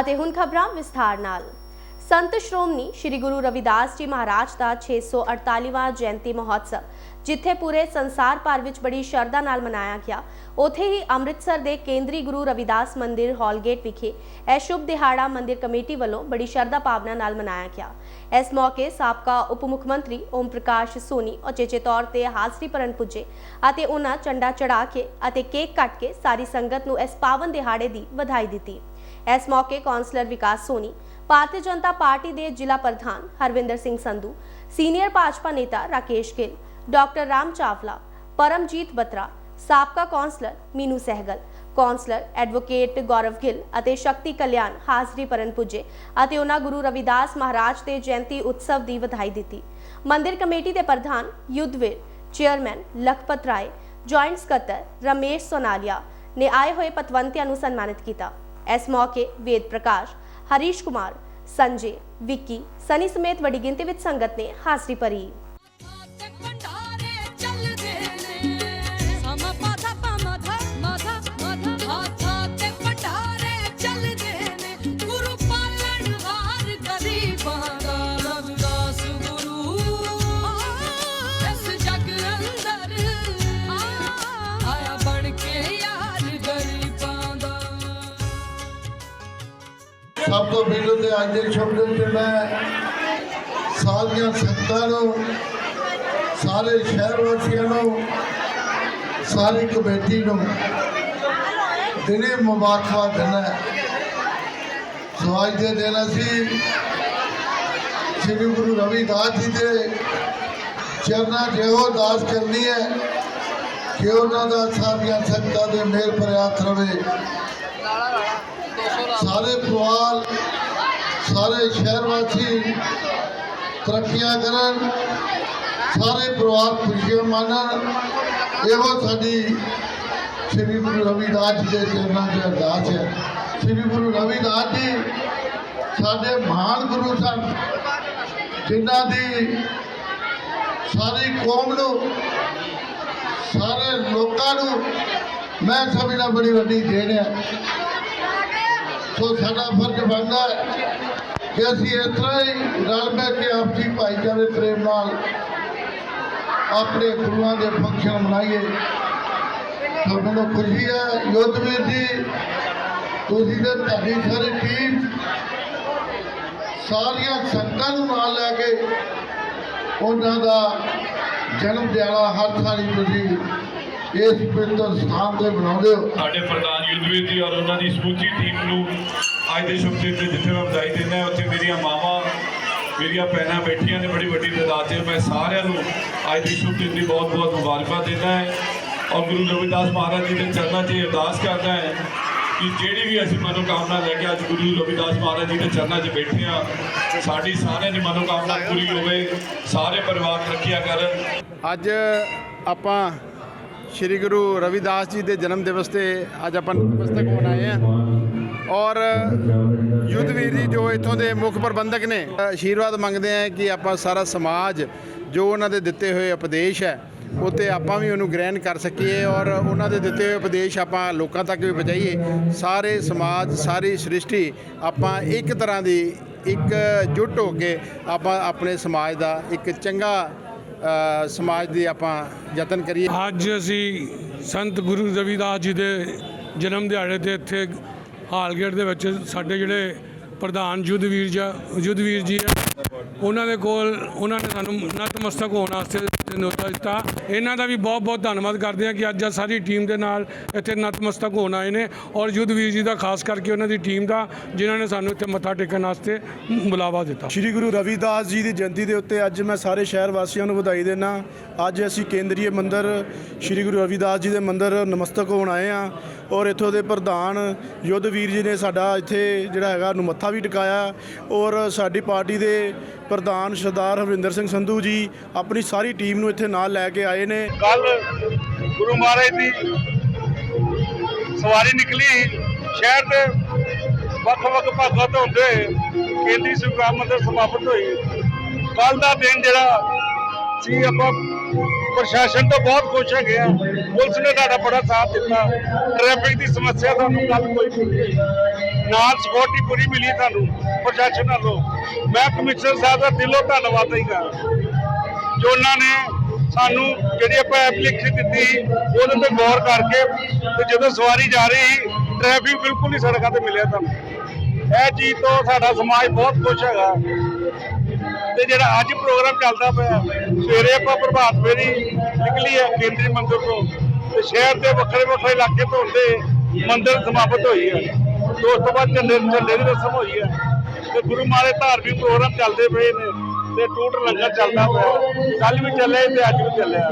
ਅਤੇ ਹੁਣ ਖਬਰਾਂ ਵਿਸਥਾਰ ਨਾਲ। ਸੰਤ ਸ਼੍ਰੋਮਣੀ ਸ੍ਰੀ ਗੁਰੂ ਰਵਿਦਾਸ ਜੀ ਮਹਾਰਾਜ ਦਾ 648ਵਾਂ ਜਯੰਤੀ ਮਹੋਤਸਵ, ਜਿੱਥੇ ਪੂਰੇ ਸੰਸਾਰ ਭਰ ਵਿੱਚ ਬੜੀ ਸ਼ਰਧਾ ਨਾਲ ਮਨਾਇਆ ਗਿਆ। ਉਥੇ ਹੀ ਅੰਮ੍ਰਿਤਸਰ ਦੇ ਕੇਂਦਰੀ ਗੁਰੂ ਰਵਿਦਾਸ ਮੰਦਿਰ ਹਾਲਗੇਟ ਵਿਖੇ ਇਹ ਸ਼ੁਭ ਦਿਹਾੜਾ ਮੰਦਿਰ ਕਮੇਟੀ ਵੱਲੋਂ ਬੜੀ ਸ਼ਰਧਾ ਭਾਵਨਾ ਨਾਲ ਮਨਾਇਆ ਗਿਆ। ਇਸ ਮੌਕੇ ਸਾਬਕਾ ਉਪ ਮੁੱਖ ਮੰਤਰੀ ਓਮ ਪ੍ਰਕਾਸ਼ ਸੋਨੀ ਉਚੇਚੇ ਤੌਰ ਤੇ ਹਾਜ਼ਰੀ ਭਰਨ ਪੁੱਜੇ ਅਤੇ ਉਹਨਾਂ ਝੰਡਾ ਚੜਾ ਕੇ ਅਤੇ ਕੇਕ ਕੱਟ ਕੇ ਸਾਰੀ ਸੰਗਤ ਨੂੰ ਇਸ ਪਾਵਨ ਦਿਹਾੜੇ ਦੀ ਵਧਾਈ ਦਿੱਤੀ। ਇਸ ਮੌਕੇ ਕੌਂਸਲਰ ਵਿਕਾਸ ਸੋਨੀ, ਭਾਰਤੀ ਜਨਤਾ ਪਾਰਟੀ ਦੇ ਜ਼ਿਲ੍ਹਾ ਪ੍ਰਧਾਨ ਹਰਵਿੰਦਰ ਸਿੰਘ ਸੰਧੂ, ਸੀਨੀਅਰ ਭਾਜਪਾ ਨੇਤਾ ਰਾਕੇਸ਼ ਗਿੱਲ, ਡਾਕਟਰ ਰਾਮ ਚਾਵਲਾ, ਪਰਮਜੀਤ ਬਤਰਾ, ਸਾਬਕਾ councillor Meenu Sehgal, councillor advocate Gaurav Gill ਅਤੇ ਸ਼ਕਤੀ ਕਲਿਆਣ ਹਾਜ਼ਰੀ ਭਰਨ ਪੁੱਜੇ ਅਤੇ ਉਹਨਾਂ ਗੁਰੂ ਰਵਿਦਾਸ ਮਹਾਰਾਜ ਦੇ ਜਯੰਤੀ ਉਤਸਵ ਦੀ ਵਧਾਈ ਦਿੱਤੀ। ਮੰਦਿਰ ਕਮੇਟੀ ਦੇ ਪ੍ਰਧਾਨ ਯੁੱਧਵੀਰ, ਚੇਅਰਮੈਨ ਲਖਪਤ ਰਾਏ, ਜੁਆਇੰਟ ਸਕੱਤਰ ਰਮੇਸ਼ ਸੋਨਾਲੀਆ ਨੇ ਆਏ ਹੋਏ ਪਤਵੰਤਿਆਂ ਨੂੰ ਸਨਮਾਨਿਤ ਕੀਤਾ। ਇਸ ਮੌਕੇ ਵੇਦ ਪ੍ਰਕਾਸ਼, ਹਰੀਸ਼ ਕੁਮਾਰ, ਸੰਜੇ, ਵਿੱਕੀ, ਸਨੀ ਸਮੇਤ ਵੱਡੀ ਗਿਣਤੀ ਵਿੱਚ ਸੰਗਤ ਨੇ ਹਾਜ਼ਰੀ ਭਰੀ। ਸਭ ਤੋਂ ਪਹਿਲਾਂ ਤੇ ਅੱਜ ਦੇ ਸ਼ਬਦ ਤੇ ਮੈਂ ਸਾਰੀਆਂ ਸੰਗਤਾਂ ਨੂੰ, ਸਾਰੇ ਸ਼ਹਿਰ ਵਾਸੀਆਂ ਨੂੰ, ਸਾਰੀ ਕਮੇਟੀ ਨੂੰ ਦਿਨੇ ਮੁਬਾਰਕਬਾਦ ਦਿੰਦਾ ਸੋ ਦੇ ਦਿਨ ਅਸੀਂ ਸ੍ਰੀ ਗੁਰੂ ਰਵਿਦਾਸ ਜੀ ਦੇ ਚਰਨਾਂ ਜਿਹੋ ਇਹੋ ਅਰਦਾਸ ਕਰਨੀ ਹੈ ਕਿ ਉਹਨਾਂ ਦਾ ਸਾਰੀਆਂ ਸੰਗਤਾਂ ਦੇ ਮੇਲ ਪ੍ਰਿਆਤ ਰਵੇ। ਸਾਰੇ ਪਰਿਵਾਰ, ਸਾਰੇ ਸ਼ਹਿਰ ਵਾਸੀ ਤਰੱਕੀਆਂ ਕਰਨ, ਸਾਰੇ ਪਰਿਵਾਰ ਖੁਸ਼ੀਆਂ ਮਾਣਨ, ਇਹੋ ਸਾਡੀ ਸ੍ਰੀ ਗੁਰੂ ਰਵਿਦਾਸ ਜੀ ਦੇ ਚਰਨਾਂ 'ਚ ਅਰਦਾਸ ਹੈ। ਸ੍ਰੀ ਗੁਰੂ ਰਵਿਦਾਸ ਜੀ ਸਾਡੇ ਮਹਾਨ ਗੁਰੂ ਸਨ, ਜਿਨ੍ਹਾਂ ਦੀ ਸਾਰੀ ਕੌਮ ਨੂੰ, ਸਾਰੇ ਲੋਕਾਂ ਨੂੰ ਮੈਂ ਸਮਝਦਾ ਬੜੀ ਵੱਡੀ ਦੇਣ ਹੈ। ਸੋ ਸਾਡਾ ਫਰਜ਼ ਬਣਦਾ ਕਿ ਅਸੀਂ ਇਸ ਤਰ੍ਹਾਂ ਹੀ ਰਲ ਮਿਲ ਕੇ ਆਪਸੀ ਭਾਈਚਾਰੇ, ਪ੍ਰੇਮ ਨਾਲ ਆਪਣੇ ਗੁਰੂਆਂ ਦੇ ਫੰਕਸ਼ਨ ਮਨਾਈਏ। ਤੁਹਾਨੂੰ ਮੈਨੂੰ ਖੁਸ਼ੀ ਹੈ। ਯੋਧਵੀਰ ਜੀ, ਤੁਸੀਂ ਤੇ ਤੁਹਾਡੀ ਸਾਰੀ ਟੀਮ ਸਾਰੀਆਂ ਸੰਗਤਾਂ ਨੂੰ ਨਾਲ ਲੈ ਕੇ ਉਹਨਾਂ ਦਾ ਜਨਮ ਦਿਹਾੜਾ ਹਰ ਸਾਲ ਹੀ ਤੁਸੀਂ ਇਸ ਪਵਿੱਤਰ ਸਥਾਨ ਤੇ ਬਣਾਉਂਦੇ ਹੋ। ਸਾਡੇ ਪ੍ਰਧਾਨ ਯੁੱਧਵੀਰ ਜੀ ਔਰ ਉਹਨਾਂ ਦੀ ਸਮੁੱਚੀ ਟੀਮ ਨੂੰ ਅੱਜ ਦੇ ਸ਼ੁਭ ਦਿਨ ਤੇ ਜਿੱਥੇ ਮੈਂ ਵਧਾਈ ਦਿੰਦਾ ਹਾਂ, ਉੱਥੇ ਮੇਰੀਆਂ ਮਾਵਾਂ ਮੇਰੀਆਂ ਭੈਣਾਂ ਬੈਠੀਆਂ ਨੇ ਬੜੀ ਵੱਡੀ ਤਾਦਾਦ 'ਚ। ਮੈਂ ਸਾਰਿਆਂ ਨੂੰ ਅੱਜ ਦੇ ਸ਼ੁਭ ਦਿਨ ਦੀ ਬਹੁਤ ਬਹੁਤ ਮੁਬਾਰਕਾਂ ਦਿੰਦਾ ਹੈ ਔਰ ਗੁਰੂ ਰਵਿਦਾਸ ਮਹਾਰਾਜ ਜੀ ਦੇ ਚਰਨਾਂ 'ਚ ਇਹ ਅਰਦਾਸ ਕਰਦਾ ਹੈ ਕਿ ਜਿਹੜੀ ਵੀ ਅਸੀਂ ਮਨੋਕਾਮਨਾ ਲੈ ਕੇ ਅੱਜ ਗੁਰੂ ਰਵਿਦਾਸ ਮਹਾਰਾਜ ਜੀ ਦੇ ਚਰਨਾਂ 'ਚ ਬੈਠੇ ਆ ਸਾਡੀ ਸਾਰਿਆਂ ਦੀ ਮਨੋਕਾਮਨਾ ਪੂਰੀ ਹੋਵੇ ਸਾਰੇ ਪਰਿਵਾਰ ਤਰੱਕੀਆਂ ਕਰਨ। ਅੱਜ ਆਪਾਂ ਸ੍ਰੀ ਗੁਰੂ ਰਵਿਦਾਸ ਜੀ ਦੇ ਜਨਮ ਦਿਵਸ ਤੇ ਅੱਜ ਆਪਾਂ ਨਤਮਸਤਕ ਹੋਣ ਆਏ ਆ। ਔਰ ਯੁੱਧਵੀਰ ਜੀ, ਜੋ ਇੱਥੋਂ ਦੇ ਮੁੱਖ ਪ੍ਰਬੰਧਕ ਨੇ ਆਸ਼ੀਰਵਾਦ ਮੰਗਦੇ ਆ ਕਿ ਆਪਾਂ ਸਾਰਾ ਸਮਾਜ ਜੋ ਉਹਨਾਂ ਦੇ ਦਿੱਤੇ ਹੋਏ ਉਪਦੇਸ਼ ਹੈ ਉਹ 'ਤੇ ਆਪਾਂ ਵੀ ਉਹਨੂੰ ਗ੍ਰਹਿਣ ਕਰ ਸਕੀਏ ਔਰ ਉਹਨਾਂ ਦੇ ਦਿੱਤੇ ਹੋਏ ਉਪਦੇਸ਼ ਆਪਾਂ ਲੋਕਾਂ ਤੱਕ ਵੀ ਪਹੁੰਚਾਈਏ। ਸਾਰੇ ਸਮਾਜ, ਸਾਰੀ ਸ੍ਰਿਸ਼ਟੀ ਆਪਾਂ ਇੱਕ ਤਰ੍ਹਾਂ ਦੀ ਇੱਕ ਜੁੱਟ ਹੋ ਕੇ ਆਪਾਂ ਆਪਣੇ ਸਮਾਜ ਦਾ ਇੱਕ ਚੰਗਾ ਸਮਾਜ ਦੀ ਆਪਾਂ ਯਤਨ ਕਰੀਏ। ਅੱਜ ਅਸੀਂ ਸੰਤ ਗੁਰੂ ਰਵਿਦਾਸ ਜੀ ਦੇ ਜਨਮ ਦਿਹਾੜੇ ਤੇ ਇੱਥੇ ਹਾਲਗੇਟ ਦੇ ਵਿੱਚ ਸਾਡੇ ਜਿਹੜੇ ਪ੍ਰਧਾਨ ਯੁੱਧਵੀਰ ਜੀ ਯੁੱਧਵੀਰ ਜੀ ਆ ਉਹਨਾਂ ਦੇ ਕੋਲ, ਉਹਨਾਂ ਨੇ ਸਾਨੂੰ ਨਤਮਸਤਕ ਹੋਣ ਵਾਸਤੇ ਨਿਯੋਤਾ ਦਿੱਤਾ। ਇਹਨਾਂ ਦਾ ਵੀ ਬਹੁਤ ਬਹੁਤ ਧੰਨਵਾਦ ਕਰਦੇ ਹਾਂ ਕਿ ਅੱਜ ਆ ਸਾਰੀ ਟੀਮ ਦੇ ਨਾਲ ਇੱਥੇ ਨਤਮਸਤਕ ਹੋਣ ਆਏ ਨੇ ਔਰ ਯੁੱਧਵੀਰ ਜੀ ਦਾ ਖਾਸ ਕਰਕੇ ਉਹਨਾਂ ਦੀ ਟੀਮ ਦਾ, ਜਿਨ੍ਹਾਂ ਨੇ ਸਾਨੂੰ ਇੱਥੇ ਮੱਥਾ ਟੇਕਣ ਵਾਸਤੇ ਬੁਲਾਵਾ ਦਿੱਤਾ। ਸ਼੍ਰੀ ਗੁਰੂ ਰਵਿਦਾਸ ਜੀ ਦੀ ਜਯੰਤੀ ਦੇ ਉੱਤੇ ਅੱਜ ਮੈਂ ਸਾਰੇ ਸ਼ਹਿਰ ਵਾਸੀਆਂ ਨੂੰ ਵਧਾਈ ਦੇਣਾ ਅੱਜ ਅਸੀਂ ਕੇਂਦਰੀ ਮੰਦਿਰ ਸ਼੍ਰੀ ਗੁਰੂ ਰਵਿਦਾਸ ਜੀ ਦੇ ਮੰਦਿਰ ਨਮਸਤਕ ਹੋਣ ਆਏ ਆ ਔਰ ਇੱਥੋਂ ਦੇ ਪ੍ਰਧਾਨ ਯੁੱਧਵੀਰ ਜੀ ਨੇ ਸਾਡਾ ਇੱਥੇ ਜਿਹੜਾ ਹੈਗਾ ਨੂੰ ਮੱਥਾ ਵੀ ਟਿਕਾਇਆ ਔਰ ਸਾਡੀ ਪਾਰਟੀ ਦੇ ਪ੍ਰਧਾਨ ਸਰਦਾਰ ਹਰਵਿੰਦਰ ਸਿੰਘ ਸੰਧੂ ਜੀ ਆਪਣੀ ਸਾਰੀ ਟੀਮ ਨੂੰ ਇੱਥੇ ਨਾਲ ਲੈ ਕੇ ਆਏ ਨੇ। ਕੱਲ ਗੁਰੂ ਮਹਾਰਾਜ ਦੀ ਸਵਾਰੀ ਨਿਕਲੀ। ਸ਼ਹਿਰ ਦੇ ਵੱਖ-ਵੱਖ ਭਾਗਾਂ ਤੋਂ ਹੁੰਦੇ ਹੋਏ ਕੇਂਦਰੀ ਸੰਗਰਾਮ ਮੰਦਰ ਸਮਾਪਤ ਹੋਈ। ਕੱਲ ਦਾ ਦਿਨ ਜਿਹੜਾ ਸੀ, ਆਪਾਂ ਪ੍ਰਸ਼ਾਸਨ ਤੋਂ ਬਹੁਤ ਖੁਸ਼ ਹੈਗੇ ਆ ਪੁਲਿਸ ਨੇ ਤੁਹਾਡਾ ਬੜਾ ਸਾਥ ਦਿੱਤਾ। ਟ੍ਰੈਫਿਕ ਦੀ ਸਮੱਸਿਆ ਤੁਹਾਨੂੰ ਕੱਲ ਕੋਈ ਨਹੀਂ। ਮਿਲੀ ਨਾਲ ਸਿਕਿਉਰਿਟੀ ਪੂਰੀ ਮਿਲੀ ਸਾਨੂੰ ਪ੍ਰਸ਼ਾਸਨ ਵੱਲੋਂ ਮੈਂ ਕਮਿਸ਼ਨਰ ਸਾਹਿਬ ਦਾ ਦਿਲੋਂ ਧੰਨਵਾਦ ਹੈਗਾ ਜੋ ਉਹਨਾਂ ਨੇ ਸਾਨੂੰ ਜਿਹੜੀ ਆਪਾਂ ਐਪਲੀਕੇਸ਼ਨ ਦਿੱਤੀ, ਉਹਦੇ ਤੇ ਗੌਰ ਕਰਕੇ ਤੇ ਜਦੋਂ ਸਵਾਰੀ ਜਾ ਰਹੀ ਟ੍ਰੈਫਿਕ ਬਿਲਕੁਲ ਨਹੀਂ ਸੜਕਾਂ ਤੇ ਮਿਲਿਆ ਤੁਹਾਨੂੰ। ਇਹ ਚੀਜ਼ ਤੋਂ ਸਾਡਾ ਸਮਾਜ ਬਹੁਤ ਖੁਸ਼ ਹੈਗਾ। ਤੇ ਜਿਹੜਾ ਅੱਜ ਪ੍ਰੋਗਰਾਮ ਚੱਲਦਾ ਪਿਆ, ਸਵੇਰੇ ਆਪਾਂ ਪ੍ਰਭਾਤ ਫੇਰੀ ਨਿਕਲੀ ਹੈ ਕੇਂਦਰੀ ਮੰਦਿਰ ਤੋਂ। ਤੇ ਸ਼ਹਿਰ ਦੇ ਵੱਖਰੇ ਵੱਖਰੇ ਇਲਾਕੇ ਤੋਂ ਹੁੰਦੇ ਮੰਦਿਰ ਸਮਾਪਤ ਹੋਈ ਹੈ। ਤੇ ਉਸ ਤੋਂ ਬਾਅਦ ਝੰਡੇ ਝੰਡੇ ਦੀ ਰਸਮ ਹੋਈ ਹੈ। ਤੇ ਗੁਰੂ ਮਹਾਰਾਜ ਧਾਰਮਿਕ ਪ੍ਰੋਗਰਾਮ ਚੱਲਦੇ ਪਏ ਨੇ ਤੇ ਟੂਟ ਲੰਗਰ ਚੱਲਦਾ ਪਿਆ। ਕੱਲ ਵੀ ਚੱਲੇ ਤੇ ਅੱਜ ਵੀ ਚੱਲਿਆ।